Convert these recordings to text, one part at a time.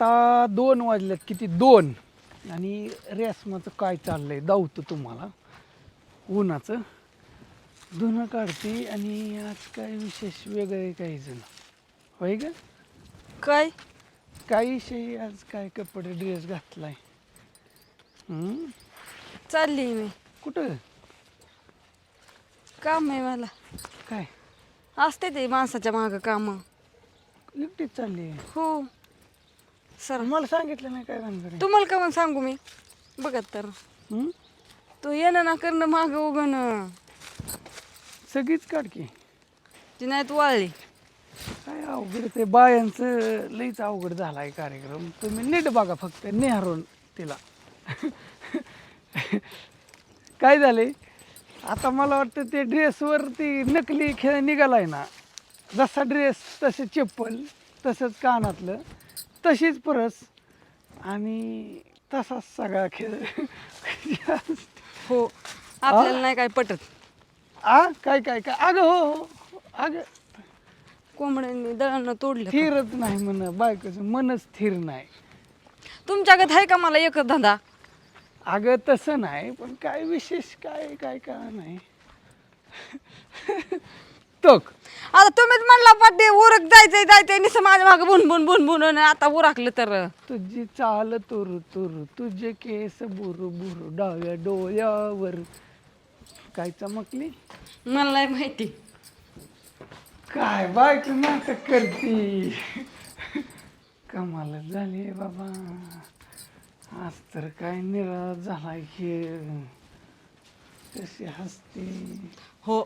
आता दोन वाजल्यात किती? दोन. आणि रेसमाचं काय चाललंय? दावतो तुम्हाला. उन्हाचं. धुणं काढते आणि आज काय विशेष वेगळं काही जण. होय का? काय? काय विषयी आज काय कपडे ड्रेस घातलाय. हम्म? चालली मी. कुठं? काम आहे मला. काय? असते ते माणसाच्या माग काम. एकटीच चालली आहे? हो. सर. मला सांगितलं नाही काय भानगड तुम्हाला का मग सांगू मी? बघत तर. हम्म तू येणं ना करणं माग उगणं सगळीच काढकी ती नाही तू वाळली. काय अवघड ते बायांचं लईच अवघड झाला आहे कार्यक्रम. तुम्ही नीट बघा फक्त नेहरून तिला. काय झाले? आता मला वाटतं ते ड्रेसवर ती नकली खेळ निघालाय ना. जसा ड्रेस तसे चप्पल तसंच कानातलं. तशीच परस. आणि तसाच सगळा खेळ. हो. आपल्याला नाही काय पटत. आ? काय काय काय? अगं हो हो अगं. कोंबड्यांनी दळणं तोडलं स्थिरच नाही म्हण बायकोचं मनच स्थिर नाही. तुमच्याकडे आहे का मला एकच धंदा? अगं तसं नाही पण काय विशेष काय काय काय नाही. तोक आता तुम्हीच म्हणला पट्टे उरक जायचंय जायचंय निसं माझ्या मागं बुन बुन बुन बुन आणि आता उरकलं तर. तुझी चाल तुरु तुरु तुझे केस बुरु बुरु डाव्या डोळ्यावर. काय चमकली? मला नाही माहिती. काय बायको नाटक करती? कमाल झाली बाबा. आज तर काय निराश झाला की कशी हसती? हो.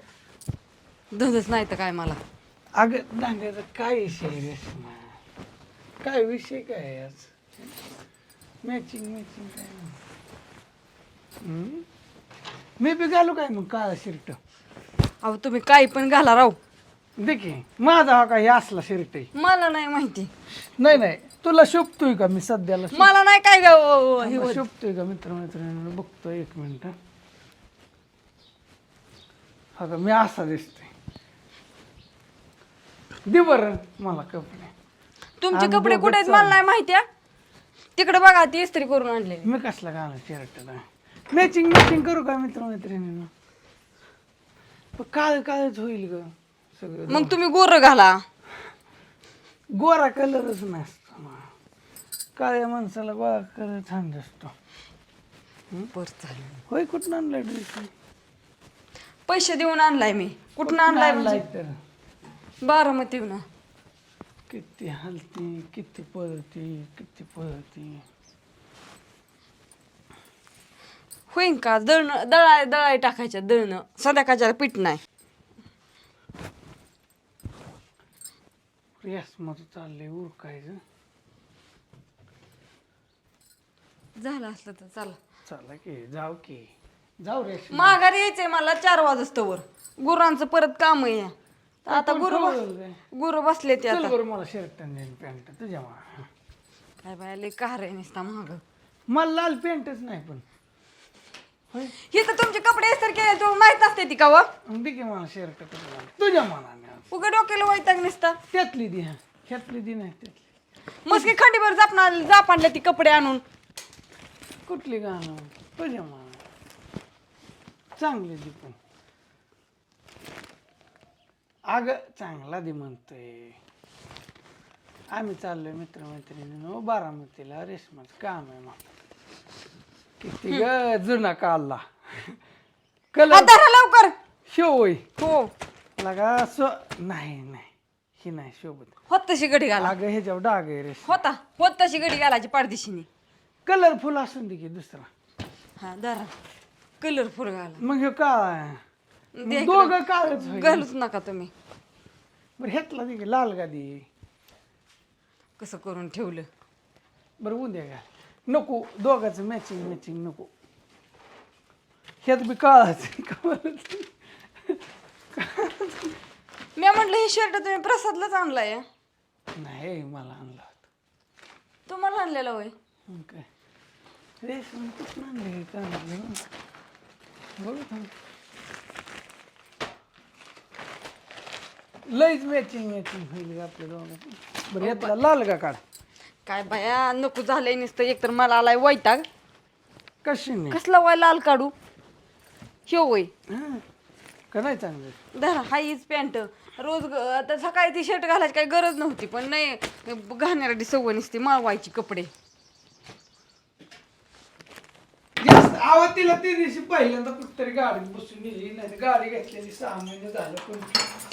धंदाच नाही तर काय मला? अगं दांड्याचा काय विषय आहे रेश्मा काय विषय काय आहे आज मॅचिंग मॅचिंग काय हम्म? मी बी घालू काय मग काळा शर्ट अहो तुम्ही काही पण घाला राहू देखी माझा हा काय असला शर्ट आहे. मला नाही माहिती. नाही नाही. तुला शोभतोय का मी सध्याला शोभ- मला नाही काय ग- हे होत. शोभतोय का मित्र मैत्रिणींना बघतो एक मिनिट हा का मी असा दिसतोय. दे बरं मला कपडे. तुमचे आम्ही कपडे कुठे आहेत मला नाही माहिती आहे. तिकडे बघा ती इस्त्री करून आणले. मी कसला घालू शर्ट मॅचिंग मॅचिंग करू का मित्र मैत्रिणींना पण काळ काळच होईल ग सगळं. मग तुम्ही गोर घाला. गोरा कलरच नसतो काळ्या माणसाला गोळा कलर छान दिसतो. बर चालेल होय कुठं आणलाय ड्रेस पैसे देऊन आणलाय मी. कुठून आणलाय म्हणजे? तर? बारामतीहून. किती हलती किती पळती किती पळती. होईन का? दळण दळाय दळाय टाकायच्या दळणं. संध्याकाळच्या पीठ नाही. मध्ये चाललंय उरकायचं. झालं असलं तर चला. चला की जाऊ की. जाऊ रेस माघारी यायचंय मला चार वाजस्तवर गुरांचं परत काम आहे. आता गुरु गुरु बसले ते चल आता. बरं मला शर्ट आणि पॅन्ट तुझ्या मा काय बाय लय कार आहे नुसता माग. मला लाल पॅन्टच नाही पण. होय? हे तर तुमचे कपडे इस्तर केले तुम्हाला माहीत असते ती का व? मग दे की मला शर्ट तुझ्या तुझ्या मनाने आज. उघड डोक्याला वैताग नुसता. त्यातली दी हा. ह्यातली दी नाही त्यातली. मस्की खंडीभर जापणार जाप आणले ती कपडे आणून. कुठली गाणं? तुझ्या मनाने. चांगली दी पण. अग चांगला दे म्हणतोय. आम्ही चाललोय मित्रमैत्रिणीनं बारामतीला. रेशमाचं काम आहे मग. किती ग जुना काढला कलर धरा लवकर. शिवय हो. लगा सो नाही नाही. ही नाही शोभत. होत तशी गडी घाला. अगं ह्याच्यावर डाग आहे रेश होता. होत तशी गडी घालायची पारदिशीने. कलरफुल असून दे की दुसरा. हा धरा. कलरफुल घाला. मग हे काय? दे इकडं. दोघं काळच होईल. घालूच नका तुम्ही. बरं ह्यातला दे की लाल गादी. कसं करून ठेवलं? बरं उद्या घाल. नको दोघांचं मॅचिंग मॅचिंग नको. ह्यात बी काळाच मी म्हटलं हे शर्ट तुम्ही प्रसादलाच आणलाय. नाही मला आणला होता. तुम्हाला आणलेला होय? मग काय? रेशम कुठून आणले हे? बघू थांब. लईच मॅचिंग मॅचिंग होईल का आपल्या दोघांचं बरं ह्यातला लाल का काढ काय बाया नको झालंय नुसतं. एकतर मला आलाय वैताग. कशी नाही? कसला वय लाल काढू? ह्यो वय. हां. का नाही चांगलं? धरा हाईच पॅन्ट. रोज ग- आता सकाळी ती शर्ट घालायची काही गरज नव्हती पण नाही. घाणेरडी सवय नसते माळवायची कपडे. आवाज तिला ते दिवशी पहिल्यांदा कुठतरी गाडीत बसून नेली नाही गाडी घेतलेली सहा महिने झालं पण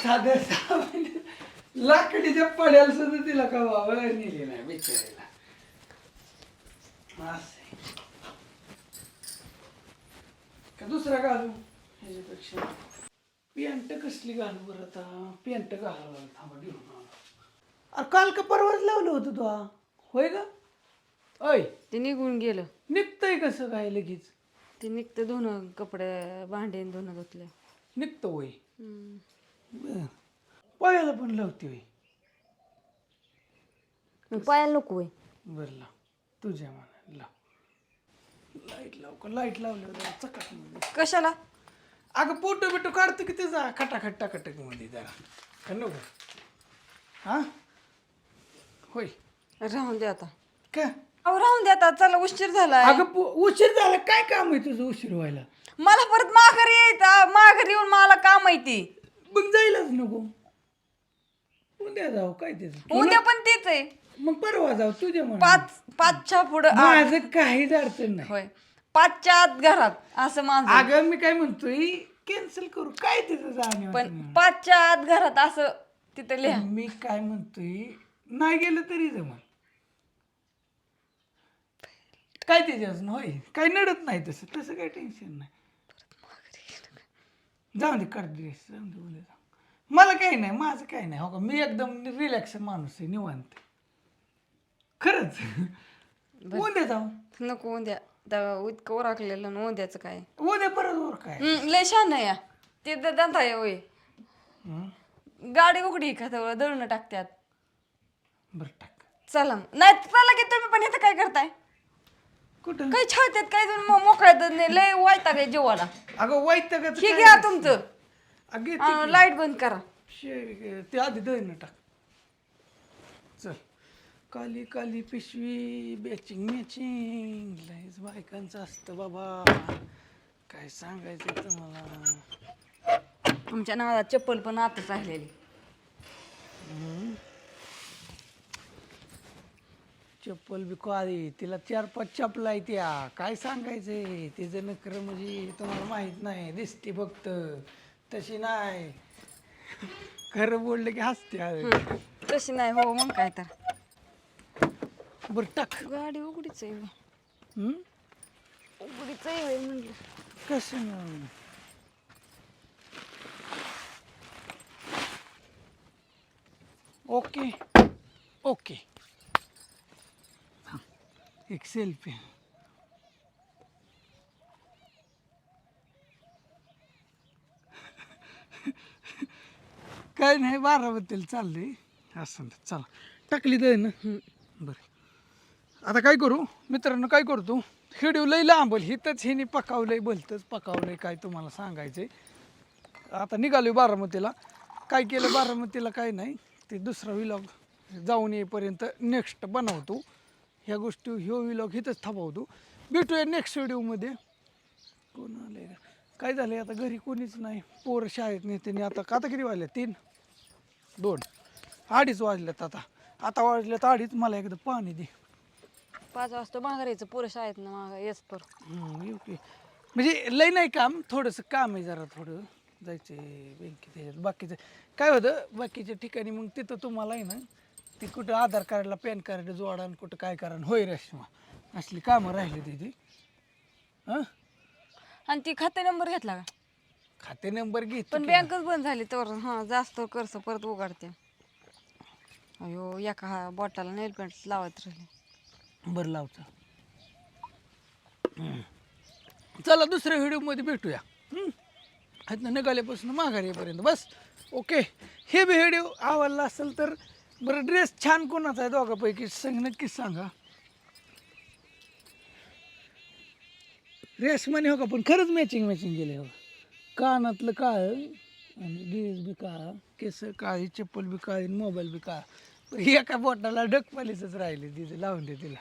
साध्या सहा महिने लाकडीच्या पड्याला सुद्धा तिला का बाबा नेली नाही बिचारीला. का दुसरा घालू? ह्याच्यापेक्षा. पॅन्ट कसली घालू बरं आता? पॅन्ट घालावं थांबा घेऊन. अरे काल का परवाच लावलं होतं तू हा? होय का अय ते निघून गेलं. निघतंय कसं काय लगेच? ते निघतं धुणं कपडे भांडे धुणं धुतले निघतं हम्म. बर. पायाला पण लावते मग पायाला नको वय. बरं लाव. तुझ्या मनात लाव. लाइट लाव का? लाइट लावल्यावर चकाटमध्ये कशाला? अगं फोटो बिटो काढतो की त्याचा खटाखट टाकटकमध्ये जरा. का नको? हा? होय. राहून दे आता. का? अहो राहून दे आता. चला उशीर झाला अगं पो- उशीर झाला. काय काम आहे तुझं उशीर व्हायला? मला परत माघारी यायचं. माघारी येऊन मला काम माहिती मग जायलाच नको. उद्या जाऊ काय त्याचं उद्या पण तेच आहे. मग परवा जाऊ तुझ्या पाच पाचच्या पुढं आ- माझं काहीच अडचण नाही. होय. पाचच्या आत घरात असं माझं. अगं मी काय म्हणतोय कॅन्सल करू. काय तिथं जाणीव पण पाचच्या आत घरात असं तिथं लिहा. मी काय म्हणतोय नाही गेलं तरी जमल. काय त्याच्यापासून होय काही नडत नाही तसं. तसं काही टेन्शन नाही. जाऊ दे कर ड्रेस जाऊ दे उद्या जाऊ. मला काही नाही माझं काही नाही. हो का? मी एकदम रिलॅक्स माणूस आहे निवांत. खरंच. उद्या जाऊ. नको उद्या. त्या इतकं ओराकलेलं ना उद्याचं काय? उद्या परत वर काय? हम्म, लय छान आहे या. ते द- दंता आहे होय. हं? गाडी उघडी का तेवढं दळणं टाकत्यात. बरं टाक. चला मग. नाही चला की तुम्ही पण इथं काय करताय? कुठं? काही छावत्यात काही जण मो- मोकळ्यात नाही, लय वायता काय जीवाला. अगं वाईट हे घ्या तुमचं. अगे अं, लाइट बंद करा. ते आधी दळणं टाक. चल. काली काली पिशवी बॅचिंग मॅचिंग लयच बायकांचं असतं बाबा. काय सांगायचं तुम्हाला तुमच्या नावात चप्पल पण आताच राहिलेली चप्पल बी काळी तिला चार पाच चपला आहे त्या. काय सांगायचंय तिचं नकर म्हणजे तुम्हाला माहीत नाही. दिसते फक्त. तशी नाही. खरं बोललं की हसते. तशी नाही हो मग काय तर. बरं टाक. गाडी उघडीच आहे हं? उघडीच आहे म्हणलं. कसं नाही? ओके. ओके. एक सेल्फी काय नाही बाराबद्दल चाललंय. असं नाही. चला. टाकली तर ना? बरं. आता काय करू? मित्रांनो काय करतो? व्हिडिओ लई लांबल हिथंच हिने पकावलंय भलतंच पकावलंय काय तुम्हाला सांगायचंय. आता निघालो बारामतीला. काय केलं बारामतीला काय नाही. ते दुसरा विलॉग जाऊन येईपर्यंत नेक्स्ट बनवतो. ह्या गोष्टी ह्यो विलॉग इथंच थांबवतो. भेटूया नेक्स्ट व्हिडिओमध्ये कोण आलंय? का? काय झालंय? आता घरी कोणीच नाही. पोर शाळेत नेते आता आता किती वाजले तीन. दोन. अडीच वाजल्यात आता. आता वाजल्यात अडीच. मला एकदा पाणी दे. पाच वाजता माघारायचं पुरुष आहेत ना माग येस पर. हम्म, येऊ की म्हणजे लय नाही काम. थोडंसं काम आहे जरा थोडं. जायचं बँकेत ह्याच्यात बाकीचं काय होतं? बाकीच्या ठिकाणी मग तिथं तुम्हाला आहे ना ते कुठं आधार कार्डला पॅन कार्ड जोडा आणि कुठं काय करा आणि होय रेशमा असली कामं राहिली तिथे हां? आणि ती खाते नंबर घेतला का? खाते नंबर घेत पण बँकच बंद झाली तर हा जास्त कर्ज परत उघडते. अयो एका हा बोटाला नेल पेंट लावत राहिले. बरं लावचं हम्म. चला दुसऱ्या व्हिडिओमध्ये भेटूया. इथनं निघाल्यापासून माघार येईपर्यंत. बस. ओके. हे व्हिडिओ आवडला असेल तर बरं ड्रेस छान कोणाचा आहे दोघापैकी? सांग नक्कीच सांगा. ड्रेस म्हणे हो का पण खरंच मॅचिंग मॅचिंग गेले हो. कानातलं काळ आणि ड्रेस बी काळा केस काळी चप्पल बी काळी मोबाईल बी काळा. एका बोटाला डकपालीच राहिले तिथे लावून दे तिला.